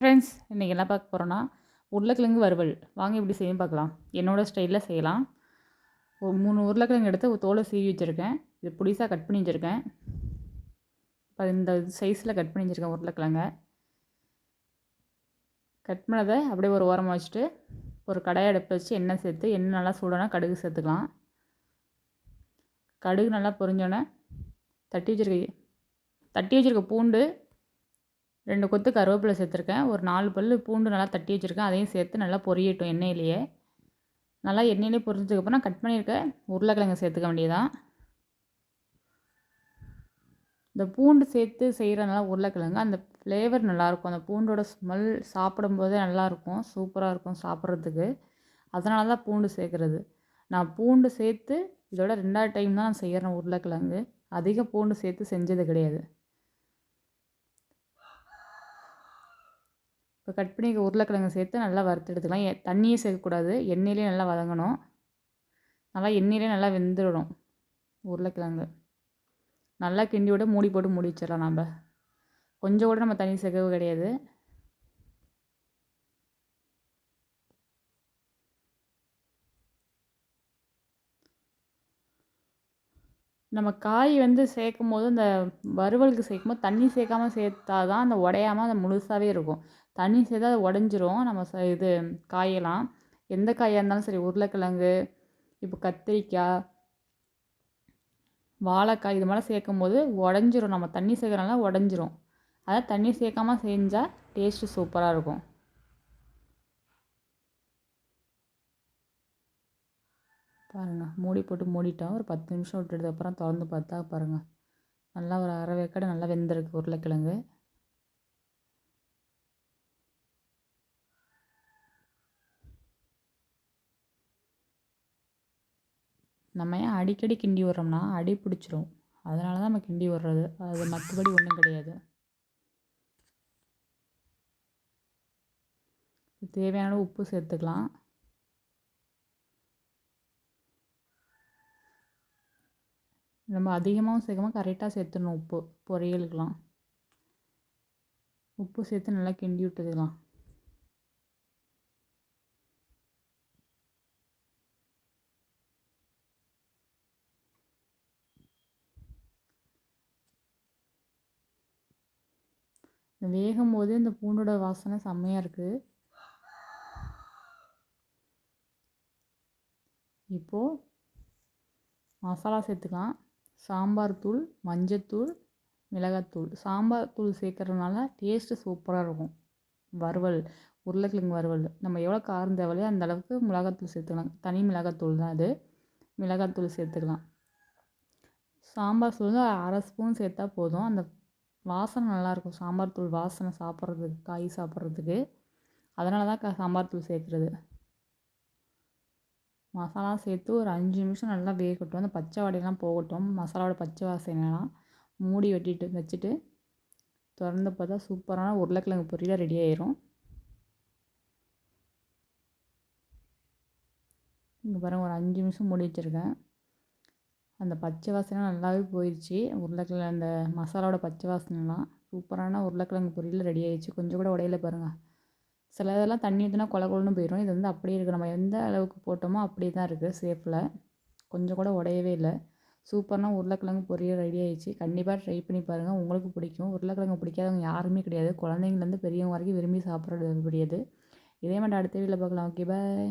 Friends இன்றைக்கி என்ன பார்க்க போகிறோன்னா உருளைக்கிழங்கு வறுவல். வாங்க எப்படி செய்யும் பார்க்கலாம். என்னோடய ஸ்டைலில் செய்யலாம். ஒரு மூணு உருளைக்கிழங்கு எடுத்து ஒரு தோலை சீவி வச்சுருக்கேன். இது புடிசாக கட் பண்ணி வச்சுருக்கேன். இப்போ இந்த சைஸில் கட் பண்ணி வச்சுருக்கேன் உருளைக்கிழங்க. கட் பண்ணதை அப்படியே ஒரு ஓரமாக வச்சுட்டு ஒரு கடாயை அடுப்பு வச்சு எண்ணெய் சேர்த்து எண்ணெய் நல்லா சூடனா கடுகு சேர்த்துக்கலாம். கடுகு நல்லா பொரிஞ்சோன்னே தட்டி வச்சுருக்க தட்டி வச்சுருக்க பூண்டு ரெண்டு கொத்து கருவேப்பிலை சேர்த்துருக்கேன். ஒரு நாலு பல் பூண்டு நல்லா தட்டி வச்சுருக்கேன். அதையும் சேர்த்து நல்லா பொரியட்டும் எண்ணெயிலேயே. நல்லா எண்ணெயிலே பொரிஞ்சதுக்கப்புறம் கட் பண்ணியிருக்க உருளைக்கிழங்கு சேர்த்துக்க வேண்டியதான் இந்த பூண்டு சேர்த்து செய்கிறனால உருளைக்கிழங்கு அந்த ஃப்ளேவர் நல்லாயிருக்கும். அந்த பூண்டோட ஸ்மெல் சாப்பிடும்போதே நல்லாயிருக்கும். சூப்பராக இருக்கும் சாப்பிட்றதுக்கு. அதனால தான் பூண்டு சேர்க்குறது. நான் பூண்டு சேர்த்து இதோட ரெண்டாவது டைம் தான் நான் செய்கிறேன் உருளைக்கிழங்கு. அதிக பூண்டு சேர்த்து செஞ்சது கிடையாது. இப்போ கட் பண்ணி உருளைக்கிழங்கு சேர்த்து நல்லா வறுத்து எடுத்துக்கலாம் தண்ணியே சேர்க்கக்கூடாது. எண்ணெயிலே நல்லா வதங்கணும். நல்லா எண்ணெயிலே நல்லா வெந்துடணும் உருளைக்கிழங்கு. நல்லா கிண்டி விட மூடி போட்டு மூடி வச்சிடலாம் நம்ம கொஞ்சம் கூட நம்ம தண்ணி சேர்க்கவே கிடையாது. நம்ம காய் வந்து சேர்க்கும் போது அந்த வறுவலுக்கு சேர்க்கும் போது தண்ணி சேர்க்காம சேர்த்தா தான் அந்த உடையாமல் அந்த முழுசாகவே இருக்கும். தண்ணி சேர்த்தா அது உடஞ்சிரும். நம்ம ச இது காயெல்லாம். எந்த காயாக இருந்தாலும் சரி உருளைக்கிழங்கு இப்போ கத்திரிக்காய் வாழைக்காய் இது மாதிரிலாம் சேர்க்கும் போது உடஞ்சிரும். நம்ம தண்ணி சேர்க்குறனால உடஞ்சிரும். அதான் தண்ணி சேர்க்காம செஞ்சால் டேஸ்ட்டு சூப்பராக இருக்கும். பாருங்கள் மூடி போட்டு மூடிட்டோம் ஒரு பத்து நிமிஷம் விட்டுட்டதுக்கப்புறம் திறந்து பார்த்தா பாருங்கள் நல்லா ஒரு அரை வேக்காடு நல்லா வெந்திருக்கு உருளைக்கிழங்கு. நம்ம ஏன் அடிக்கடி கிண்டி விட்றோம்னா அடி பிடிச்சிரும். அதனால தான் நம்ம கிண்டி விட்றது. அது மற்றபடி ஒன்றும் கிடையாது. தேவையான உப்பு சேர்த்துக்கலாம். நம்ம அதிகமாகவும் சேர்க்காம கரெக்டாக சேர்த்துடணும் உப்பு பொரியலுக்கெலாம் உப்பு சேர்த்து நல்லா கிண்டி விட்டுக்கலாம். வேகும் போது இந்த பூண்டோட வாசனை செம்மையாக இருக்குது இப்போது மசாலா சேர்த்துக்கலாம். சாம்பார் தூள் மஞ்சத்தூள் மிளகாத்தூள் சாம்பார் தூள் சேர்க்குறதுனால டேஸ்ட்டு சூப்பராக இருக்கும். வறுவல் உருளைக்கிழங்கு வறுவல். நம்ம எவ்வளோ காரம் தேவையோ அந்த அளவுக்கு மிளகாத்தூள் சேர்த்துக்கலாம். தனி மிளகாத்தூள் தான் அது. மிளகாத்தூள் சேர்த்துக்கலாம். சாம்பார் தூள் அரை ஸ்பூன் சேர்த்தா போதும். அந்த வாசனை நல்லாயிருக்கும் சாம்பார் தூள் வாசனை சாப்பிட்றதுக்கு காய் சாப்பிட்றதுக்கு. அதனால தான் சாம்பார் தூள் சேர்க்குறது. மசாலா சேர்த்து ஒரு அஞ்சு நிமிஷம் நல்லா வேகட்டும். அந்த பச்சை வாடையெல்லாம் போகட்டும். மசாலாவோட பச்சை வாசனைலாம் மூடி வெட்டிட்டு வச்சுட்டு திறந்து பார்த்தா சூப்பரான உருளைக்கிழங்கு பொரியல் ரெடி ஆயிரும். இங்கே பாருங்கள் ஒரு அஞ்சு நிமிஷம் மூடி வச்சுருக்கேன். அந்த பச்சை வாசனை நல்லாவே போயிடுச்சு உருளைக்கிழங்கு அந்த மசாலாவோட பச்சை வாசனைலாம் சூப்பரான உருளைக்கிழங்கு பொரியல் ரெடி ஆயிடுச்சு. கொஞ்சம் கூட உடையில பாருங்கள் சில இதெல்லாம் தண்ணி ஊற்றினா கொல கொலன்னு போயிடும் இது வந்து அப்படியே இருக்குது நம்ம எந்த அளவுக்கு போட்டோமோ அப்படியே தான் இருக்குது சேஃபில் கொஞ்சம் கூட உடையவே இல்லை. சூப்பராக உருளைக்கிழங்கு பொரியல் ரெடி ஆகிடுச்சு கண்டிப்பாக ட்ரை பண்ணி பாருங்கள் உங்களுக்கு பிடிக்கும். உருளைக்கிழங்கு பிடிக்காதவங்க யாருமே கிடையாது. குழந்தைங்கலேருந்து பெரியவங்க வரைக்கும் விரும்பி சாப்பிட்றது கிடையாது இதே மாதிரி அடுத்த வீட்டில் பார்க்கலாம். Okay bye